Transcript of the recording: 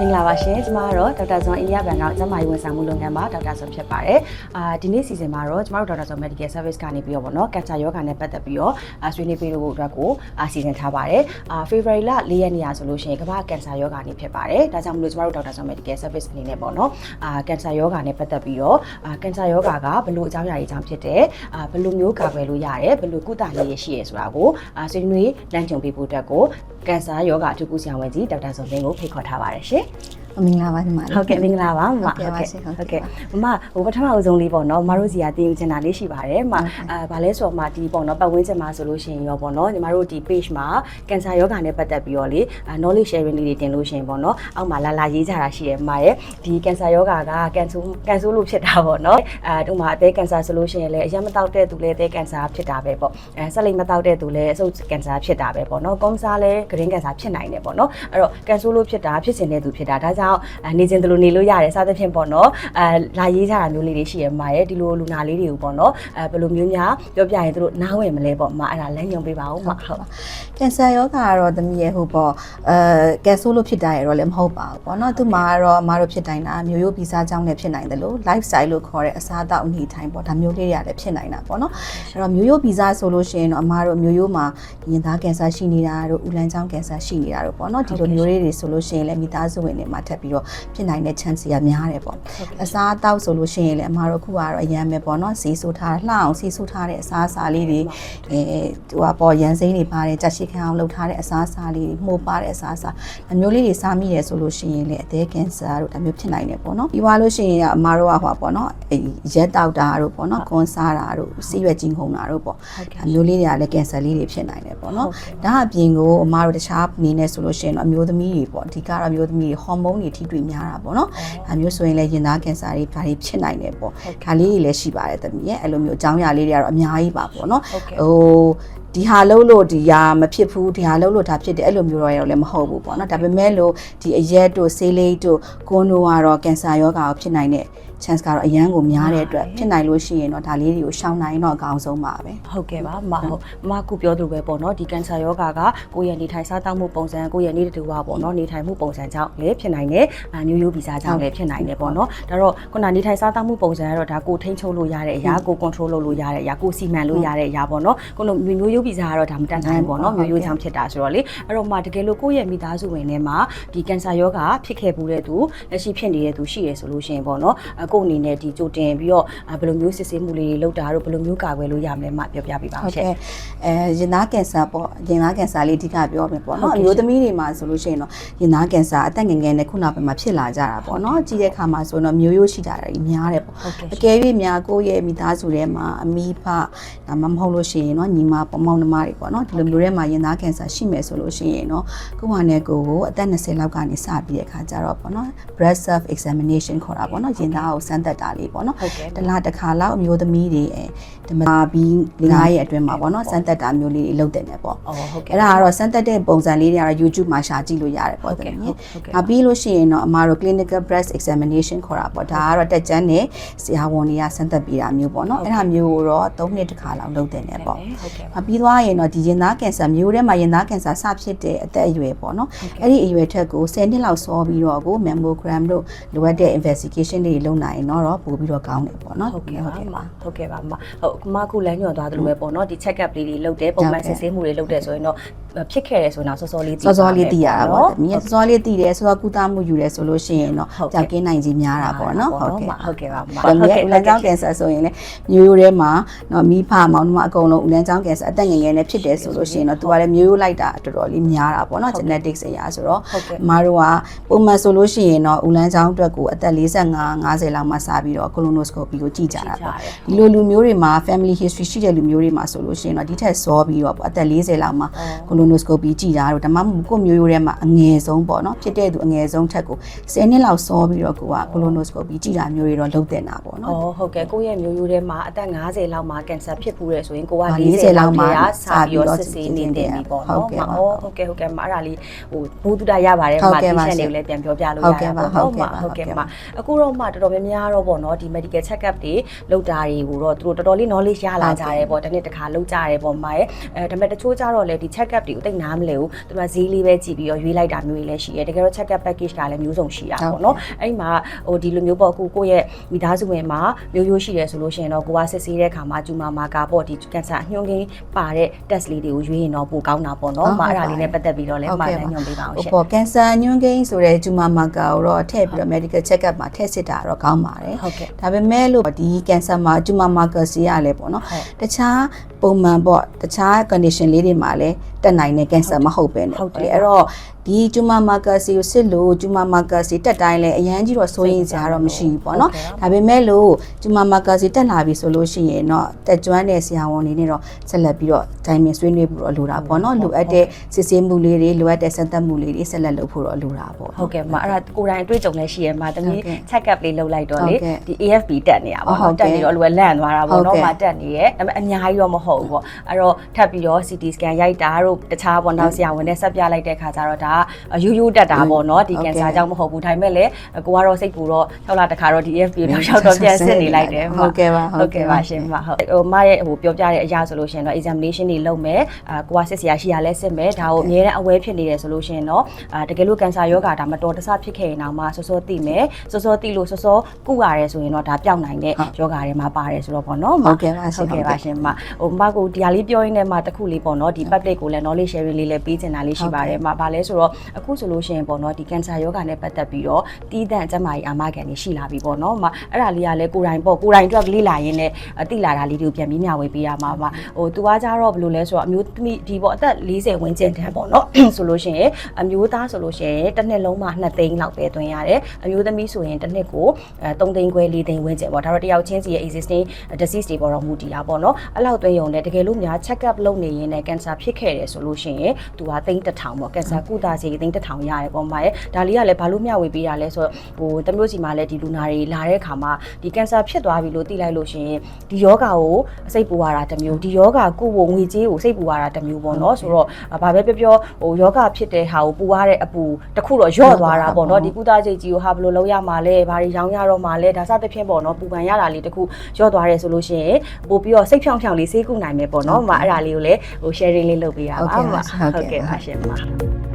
မင်္ဂလာပါရှင်ကျမကတော့ဒေါက်တာဇွန်အိရဗန်ကကျန်းမာရေးဝန်ဆောင်မှုလုပ်ငန်းမှာဒေါက်တာဇွန်ဖြစ်ပါတယ်အာဒီနေ့စီစဉ်မှာတော့ကျမတို့ဒေါက်တာဇွန် Medical Service ကနေပြီးတော့ဗောနော်ကင်ဆာယောဂါနဲ့ပတ်သက်ပြီးတော့အာဆွေးနွေးပေးလို့အတွက်ကိုအာစီစဉ်ထားပါတယ်အာ February လ၄ရက်နေ့ရာဆိုလို့ရှိရင်ကမ္ဘာကင်ဆာယောဂါနေဖြစ်ပါတယ်ဒါကြောင့်မလို့ကျမတို့ဒေါက်တာဇွန် Medical Service အနေနဲ့ပေါ့နော်အာကင်ဆာယောဂါနဲ့ပတ်သက်ပြီးတော့အာကင်ဆာယောဂါကဘယ်လိုအကြောင်းအရာတွေကြောင့်ဖြစ်တယ်အာဘယ်လိုမျိုးကာကွယ်လို့ရတယ်ဘယ်လိုကုသရေးရရှိရဆိုတာကိုအာဆွေးနွေးလမ်းညွှန်ပေးဖို့အတွက်ကို ကင်ဆာယောဂါအထူးကုဆရာဝန်ကြီးဒေါက်တာဇွန်လင်းကိုဖိတ်ခေါ်ထားပါတယ်ရှင် မင်္ဂလာပါညီမလေး ဟုတ်ကဲ့မင်္ဂလာပါမမဟုတ်ကဲ့ပါရှင်ဟုတ်ဟုတ်ကဲ့ကဲ့မမဟိုပထမအဆုံးလေးပေါ့နော်မတို့စီကတင်ယူချင်တာလေးရှိပါတယ်မအဲဗာလဲဆိုတော့မဒီပေါ့နော်ပတ်ဝန်းကျင်မှာဆိုလို့ရှိရင်ရောပေါ့နော်ညီမတို့ဒီ page မှာကင်ဆာယောဂါနဲ့ပတ်သက်ပြီးတော့လေအာ knowledge sharing လေးတွေတင်လို့ရှိရင်ပေါ့နော်အောက်မှာလာလာရေးကြတာရှိတယ်မရဲ့ဒီကင်ဆာယောဂါကကန်ဆူကန်ဆူလို့ဖြစ်တာပေါ့နော်အဲတို့မှာအသေးကင်ဆာဆိုလို့ရှိရင်လည်းအရင်မတောက်တဲ့သူလည်းအသေးကင်ဆာဖြစ်တာပဲပေါ့အဲဆက်လိမ်မတောက်တဲ့သူလည်းအဆုတ်ကင်ဆာဖြစ်တာပဲပေါ့နော်ကွန်ဆာလည်းဂရင်းကင်ဆာဖြစ်နိုင်တယ်ပေါ့နော်အဲ့တော့ကန်ဆူလို့ဖြစ်တာဖြစ်စဉ်တဲ့သူဖြစ်တာဒါကြောင့်အဲနေခြင်းတလို့နေလို့ရတယ်စသဖြင့်ပေါ့နော်အဲလာရေးကြတာမျိုးလေးတွေရှိရမှာရဲ့ဒီလိုလူနာလေးတွေကိုပေါ့နော်အဲဘယ်လိုမျိုးများပြောပြရင်သူတို့နားဝင်မလဲပေါ့မအဲ့ဒါလမ်းညွှန်ပေးပါဦးမဟုတ်ကင်ဆာယောဂါကတော့သမီးရဲ့ဟိုပေါ့အဲကင်ဆိုးလို့ဖြစ်တာရတော့လည်းမဟုတ်ပါဘူးပေါ့နော်သူမှာကတော့အမားတို့ဖြစ်တိုင်းတာမျိုးရိုးဗီဇကြောင့်လည်းဖြစ်နိုင်တယ်လို့ lifestyle လို့ခေါ်တဲ့အစားအသောက်အနေထိုင်ပေါ့ဒါမျိုးလေးတွေကလည်းဖြစ်နိုင်တာပေါ့နော်အဲ့တော့မျိုးရိုးဗီဇဆိုလို့ရှိရင်တော့အမားတို့မျိုးရိုးမှာရင်သားကင်ဆာရှိနေတာတို့ဦးလန်းချောင်းကင်ဆာရှိနေတာတို့ပေါ့နော်ဒီလိုမျိုးလေးတွေဆိုလို့ရှိရင်လည်းမိသားစုဝင်တွေမှာထပ်ပြီးတော့ဖြစ်နိုင်တဲ့ chance ကများတယ်ပေါ့အစားအသောက်ဆိုလို့ရှိရင်လည်းအမားတို့ခုကတော့အရန်ပဲပေါ့နော်စီဆိုထားလှအောင်စီဆိုထားတဲ့အစားအစာလေးတွေအဲဟိုကပေါ်ရန်စိမ့်တွေပါတယ်ကြက်ရှိခံအောင်လုပ်ထားတဲ့အစားအစာလေးတွေမှုပါတဲ့အစားအစာအမျိုးလေးတွေစားမိတယ်ဆိုလို့ရှိရင်လည်းအသေးကင်ဆာတို့ဒါမျိုးဖြစ်နိုင်တယ်ပေါ့နော်ပြီးသွားလို့ရှိရင်အမားတို့ကဟိုပေါ့နော်အဲရက်တောက်တာတို့ပေါ့နော်ကွန်စားတာတို့စီးရွက်ကြီးခုံတာတို့ပေါ့အမျိုးလေးတွေကလည်းကင်ဆာလေးတွေဖြစ်နိုင်တယ်ပေါ့နော်ဒါအပြင်ကိုအမားတို့တခြားအနေနဲ့ဆိုလို့ရှိရင်တော့အမျိုးသမီးတွေပေါ့အဓိကတော့အမျိုးသမီးတွေဟော်မုန်းတွေထိတွေ့များတာပေါ့နော်ဒါမျိုးဆိုရင်လည်းရင်သားကင်ဆာတွေဒါတွေဖြစ်နိုင်တယ်ပေါ့ဒါလေးတွေလည်းရှိပါတယ်တမီးရဲ့အဲ့လိုမျိုးအကြောင်းအရာလေးတွေကတော့အများကြီးပါပေါ့နော်ဟုတ်ကဲ့ဟိုဒီဟာလုံးလို့ဒီဟာမဖြစ်ဘူးဒီဟာလုံးလို့ဒါဖြစ်တယ်အဲ့လိုမျိုးတော့ရောလည်းမဟုတ်ဘူးပေါ့နော်ဒါပေမဲ့လို့ဒီအရက်တို့ဆေးလိပ်တို့ကွန်းတို့ကတော့ကင်ဆာရောဂါကိုဖြစ်နိုင်တဲ့ chance ကတော့အရန်ကိုများတဲ့အတွက်ဖြစ်နိုင်လို့ရှိရင်တော့ဒါလေးတွေကိုရှောင်နိုင်တော့အကောင်းဆုံးပါပဲဟုတ်ကဲ့ပါမဟုတ်မကူပြောသလိုပဲပေါ့နော်ဒီကင်ဆာယောဂါကကိုယ့်ရဲ့နေထိုင်စားသောက်မှုပုံစံကိုယ့်ရဲ့နေတဲ့တူပါပေါ့နော်နေထိုင်မှုပုံစံကြောင့်လည်းဖြစ်နိုင်တယ်အာမျိုးရိုးဗီဇကြောင့်လည်းဖြစ်နိုင်တယ်ပေါ့နော်ဒါတော့ခုနနေထိုင်စားသောက်မှုပုံစံကတော့ဒါကိုထိန်းချုပ်လို့ရတဲ့အရာကို control လုပ်လို့ရတဲ့အရာကိုစီမံလို့ရတဲ့အရာပေါ့နော်ခုနမျိုးရိုးရိုးဗီဇာကတော့ဒါမတန်တိုင်းပေါ့နော်မျိုးရိုးချောင်းဖြစ်တာဆိုတော့လေအဲ့တော့မှတကယ်လို့ကိုယ့်ရဲ့မိသားစုဝင်ထဲမှာဒီကင်ဆာရောဂါဖြစ်ခဲ့ဘူးတဲ့သူလက်ရှိဖြစ်နေတဲ့သူရှိရဆိုလို့ရှိရင်ပေါ့နော်ကိုယ့်အနေနဲ့ဒီကြိုတင်ပြီးတော့ဘယ်လိုမျိုးစစ်ဆေးမှုလေးတွေလုပ်တာတို့ဘယ်လိုမျိုးကာကွယ်လို့ရမလဲမှပြောပြပေးပါဦးရှင့်ဟုတ်ကဲ့အဲရင်သားကင်ဆာပေါ့ရင်သားကင်ဆာလေးအဓိကပြောမယ်ပေါ့နော်အမျိုးသမီးတွေမှာဆိုလို့ရှိရင်တော့ရင်သားကင်ဆာအသက်ငယ်ငယ်နဲ့ခုနောက်ပိုင်းမှာဖြစ်လာကြတာပေါ့နော်ကြည့်တဲ့အခါမှာဆိုတော့မျိုးရိုးရှိတာတွေများတယ်ပေါ့အကယ်၍များကိုယ့်ရဲ့မိသားစုထဲမှာအမိဖဒါမှမဟုတ်လို့ရှိရင်တော့ညီမပေါ့မောင်နှမတွေပေါ့နော်ဒီလိုမျိုးထဲမှာရင်သားကင်ဆာရှိမယ်ဆိုလို့ရှိရင်တော့ကိုယ့်ဟာနဲ့ကိုယ်ကိုအသက်20လောက်ကနေစပြီးတဲ့အခါကျတော့ပေါ့နော် breast self examination ခေါ်တာပေါ့နော်ရင်သားကိုစမ်းသပ်တာလေးပေါ့နော်တစ်လတစ်ခါလောက်အမျိုးသမီးတွေဓမ္မပြီး9ရက်အတွင်းမှာပေါ့နော်စမ်းသပ်တာမျိုးလေးတွေလုပ်တယ်နဲ့ပေါ့အဲ့ဒါကတော့စမ်းသပ်တဲ့ပုံစံလေးတွေကတော့ YouTube မှာရှာကြည့်လို့ရတယ်ပေါ့တကယ်။ဒါပြီးလို့ရှိရင်တော့အမားတို့ clinical breast examination ခေါ်တာပေါ့ဒါကတော့တက်ကျန်းနဲ့ဆရာဝန်တွေကစမ်းသပ်ပေးတာမျိုးပေါ့နော်အဲ့ဒါမျိုးကိုတော့3နှစ်တစ်ခါလောက်လုပ်တယ်နဲ့ပေါ့။ဟုတ်ကဲ့။ပြီးပြီးသွားရင်တော့ဒီရင်သားကင်ဆာမျိုးထဲမှာရင်သားကင်ဆာစဖြစ်တဲ့အသက်အရွယ်ပေါ့နော်ဟုတ်ကဲ့အဲ့ဒီအရွယ်ထက်ကို10နှစ်လောက်စောပြီးတော့ကို mammogram တို့လိုအပ်တဲ့ investigation တွေလုပ်နိုင်ရင်တော့ပို့ပြီးတော့ကောင်းတယ်ပေါ့နော်ဟုတ်ကဲ့ပါမဟုတ်ကဲ့ပါမဟုတ်မခုလမ်းညွှန်သွားသလိုပဲပေါ့နော်ဒီ check up လေးတွေလုပ်တယ်ပုံမှန်စစ်ဆေးမှုတွေလုပ်တယ်ဆိုရင်တော့ ဖြစ်ခဲ့တယ်ဆိုတော့စောစောလေးသိစောစောလေးသိရတာပေါ့တမီးစောစောလေးသိတယ်စောစောကုသမှုယူတယ်ဆိုလို့ရှိရင်တော့ဟုတ်ကဲ့ကြောက်ကင်းနိုင်ခြင်းများတာပေါ့နော်ဟုတ်ဟုတ်ကဲ့ကဲ့ဟုတ်ကဲ့ပါမတမီးဦးလန်းချောင်းကင်ဆာဆိုရင်လည်းမျိုးရိုးထဲမှာနော်မိဖမောင်နှမအကုန်လုံးဦးလန်းချောင်းကင်ဆာအသက်ငယ်ငယ်နဲ့ဖြစ်တယ်ဆိုလို့ရှိရင်တော့သူကလည်းမျိုးရိုးလိုက်တာတော်တော်လေးများတာပေါ့နော် genetics အရာဆိုတော့ဟုတ်ကဲ့အမတို့ကပုံမှန်ဆိုလို့ရှိရင်တော့ဦးလန်းချောင်းအတွက်ကိုအသက်45 50လောက်မှစပြီးတော့ colonoscopy ကိုကြည့်ကြတာပေါ့ဒီလိုလူမျိုးတွေမှာ family history ရှိတဲ့လူမျိုးတွေမှာဆိုလို့ရှိရင်တော့ဒီထက်စောပြီးတော့ပေါ့အသက်40လောက်မှာ colonoscopy ကြည့်တာတို့ဒါမှမဟုတ်ကိုယ့်မျိုးရိုးထဲမှာအငယ်ဆုံးပေါ့နော်ဖြစ်တဲ့သူအငယ်ဆုံးထက်ကို10နှစ်လောက်စောပြီးတော့ကိုက colonoscopy ကြည့်တာမျိုးတွေတော့လုပ်တင်တာပေါ့နော်အော်ဟုတ်ကဲ့ကိုယ့်ရဲ့မျိုးရိုးထဲမှာအသက်50လောက်မှာကင်ဆာဖြစ်ဖူးတယ်ဆိုရင်ကိုကအာ40 40လောက်မှလောက်မှစပြီးတော့စစ်ဆေးနေတယ်ပြီပေါ့နော်ဟုတ်ကဲ့ပါအော်ဟုတ်ကဲ့ဟုတ်ကဲ့မအဲ့ဒါလေးဟိုဘူတုဒရပါတယ်ဟုတ်မကဲ့တီပါရှပ်ရှင်တွေကိုလည်းပြန်ပြောပြလို့ဟုရတ်ကဲ့တာပါပေါ့ဟုတ်ကဲ့မပါဟုတ်ကဲ့ဟုတ်ကဲ့မပါအခုတော့မှတော်တော်များများတော့ပေါ့နော်ဒီ medical check up တွေလုပ်တာတွေကိုတော့သူတို့တော်တော်လေး knowledge ရလာကြတယ်ပေါ့တစ်နေ့တစ်ခါလုပ်ကြတယ်ပေါ့မရဲ့အဲဒါပေမဲ့တချို့ကြတော့လေဒီ check up တွေကိုဘူးတိတ်နားမလဲဘူးသူကဈေးလေးပဲကြည့်ပြီးတော့ရွေးလိုက်တာမျိုးတွေလည်းရှိတယ်တကယ်တော့ check up package ကလည်းမျိုးစုံရှိတာပေါ့နော်အဲ့မှာဟိုဒီလိုမျိုးပေါ့ကိုကိုယ့်ရဲ့မိသားစုဝင်မှာမျိုးရိုးရှိတယ်ဆိုလို့ရှိရင်တော့ကိုကစစ်ဆေးတဲ့အခါမှာကျူမာမာကာပေါ့ဒီကင်ဆာညွှန်းကိန်းပါတဲ့ test လေးတွေကိုရွေးရင်တော့ပိုကောင်းတာပေါ့နော်မအဲ့ဒါလေးနဲ့ပတ်သက်ပြီးတော့လည်းမလည်းညွှန်ပေးပါအောင်ဟိုရှင်ပေါ့ကင်ဆာညွှန်းကိန်းဆိုတဲ့ဂျူမာမာကာကိုတော့ထည့်ပြီးတော့ medical check up မှာထည့်စစ်တာတော့ကောင်းပါတယ်ဟုတ်ကဲ့ဒါပေမဲ့လို့ဒီကင်ဆာမှာဂျူမာမာကာစီရလဲပေါ့နော်ဟုတ်တခြားပုံမှန်ပေါ့တခြား condition လေးတွေမှာလည်းတက်နိုင်တဲ့ကင်ဆာမဟုတ်ပဲနဲ့ဟုတ်တယ်အဲ့တော့ ဒီဂျူမာမာကာစီကိုစစ်လို့ဂျူမာမာကာစီတက်တိုင်းလဲအရန်ကြီးတော့စိုးရင်စရာတော့မရှိဘူးပေါ့နော်ဟုတ်ကဲ့ဒါပေမဲ့လို့ဂျူမာမာကာစီတက်လာပြီဆိုလို့ရှိရင်တော့တက်ကျွမ်းတဲ့ဆရာဝန်တွေနဲ့တော့ဆက်လက်ပြီးတော့တိုင်ပင်ဆွေးနွေးဖို့တော့လိုတာပေါ့နော်လိုအပ်တဲ့စစ်ဆေးမှုလေးတွေလိုအပ်တဲ့စမ်းသပ်မှုလေးတွေဆက်လက်လုပ်ဖို့တော့လိုတာပေါ့ဟုတ်ကဲ့မအဲ့ဒါကိုယ်တိုင်အတွေ့အကြုံလည်းရှိရမှာတမီးဟုတ်ကဲ့ check up လေးလုပ်လိုက်တော့လေဟုတ်ကဲ့ဒီ AFP တက်နေတာပေါ့ဟုတ်နော်ကဲ့တက်နေတော့လူကလန့်သွားတာပေါ့ဟုတ်နော်ကဲ့မတက်နေရဲ့ဒါပေမဲ့အများကြီးတော့မဟုတ်ဘူးပေါ့အဲ့တော့ထပ်ပြီးတော့ CT scan ရိုက်တာတို့တခြားပေါ့နောက်ဆရာဝန်နဲ့ဆက်ပြလိုက်တဲ့ခါကျတော့ဒါကရိုးရိုးတက်တာပေါ့နော်ဒီဟုတ်ကဲ့ကင်ဆာကြောင့်မဟုတ်ဘူးဒါပေမဲ့လည်းကိုကတော့စိတ်ပူတော့6လတစ်ခါတော့ဒီ AFP ကိုတော့တော့ပြန်စစ်နေလိုက်တယ်ဟုတ်ကဲ့ပါဟုတ်ကဲ့ပါရှင်မဟုတ်ဟိုမရဲ့ဟိုပြောပြတဲ့အရာဆိုလို့ရှိရင်တော့ examination တွေလုပ်မယ်အာကိုကစစ်စရာရှိရလဲစစ်မယ်ဒါကိုအမြဲတမ်း aware ဖြစ်နေတယ်ဆိုလို့ရှိရင်တော့အာတကယ်လို့ကင်ဆာယောဂါဒါမတော်တဆဖြစ်ခဲ့ရင်တော့မှစောစောသိမယ်စောစောသိလို့စောစောကုရတယ်ဆိုရင်တော့ဒါပျောက်နိုင်တဲ့ယောဂါတွေမှာပါတယ်ဆိုတော့ပေါ့နော်မဟုတ်ကဲ့ပါရှင်ဟုတ်ကဲ့ပါရှင်မဟိုမကိုဒီဟာလေးပြောရင်းနဲ့မှတစ်ခုလေးပေါ့နော်ဒီ public ကိုလည်း knowledge sharing လေးလည်းပေးချင်တာလေးရှိပါတယ်မဘာလဲဆိုတော့အခုဆိုလို့ရှိရင်ပေါ့နော်ဒီကင်ဆာယောဂါနဲ့ပတ်သက်ပြီးတော့တီးတန့်ကျန်းမာရေးအာမခံတွေရှိလာပြီပေါ့နော်မအဲ့ဒါလေးကလည်းကိုယ်တိုင်ပေါ့ကိုယ်တိုင်အတွက်လေ့လာရင်းနဲ့သိလာတာလေးတွေကိုပြန်ပြီးမျှဝေပေးရမှာပါဟိုသူကကြတော့ဘယ်လိုလဲဆိုတော့အမျိုးသမီးဒီပေါ့အသက်40ဝန်းကျင်တန်းပေါ့နော်ဆိုလို့ရှိရင်အမျိုးသားဆိုလို့ရှိရင်တစ်နှစ်လုံးမှာ2သိန်းလောက်ပဲသွင်းရတယ်အမျိုးသမီးဆိုရင်တစ်နှစ်ကိုအဲ3သိန်းခွဲ4သိန်းဝန်းကျင်ပေါ့ဒါတော့တယောက်ချင်းစီရဲ့ existing disease တွေပေါ်တော့မူတည်တာပေါ့နော်အဲ့လောက်သွင်းရုံနဲ့တကယ်လို့များ check up လုပ်နေရင်လည်း cancer ဖြစ်ခဲ့တယ်ဆိုလို့ရှိရင်သူကသိန်းတစ်ထောင်ပေါ့ cancer ကုသစေသိန်းတစ်ထောင်ရတယ်ပေါ့မှာရဲ့ဒါလေးကလည်းဘာလို့မျှဝေပေးတာလဲဆိုတော့ဟိုတမျိုးစီမှာလည်းဒီလူနာတွေလာတဲ့အခါမှာဒီ cancer ဖြစ်သွားပြီလို့သိလိုက်လို့ရှိရင်ဒီယောဂါကိုစိတ်ပူရတာတစ်မျိုးဒီယောဂါကုဖို့ငွေကြေးကိုစိတ်ပူရတာတစ်မျိုးပေါ့နော်ဆိုတော့ဘာပဲပြောပြောဟိုယောဂါဖြစ်တဲ့ဟာကိုပူရတဲ့အပူတစ်ခုတော့ယော့သွားတာပေါ့နော်ဒီကုသစိတ်ကြီးကိုဟာဘယ်လိုလုပ်ရမှာလဲဘာတွေရောင်းရတော့မှာလဲဒါစသဖြင့်ပေါ့နော်ပူပန်ရတာလေးတစ်ခုယော့သွားတယ်ဆိုလို့ရှိရင်ပို့ပြီးတော့စိတ်ဖြောင်းဖြောင်းလေးစေးကုနိုင်မယ်ပေါ့နော်မအဲ့ဒါလေးကိုလည်းဟို sharing လေးလုပ်ပေးရပါဟုတ်ကဲ့ပါဟုတ်ကဲ့ပါရှင်ပါ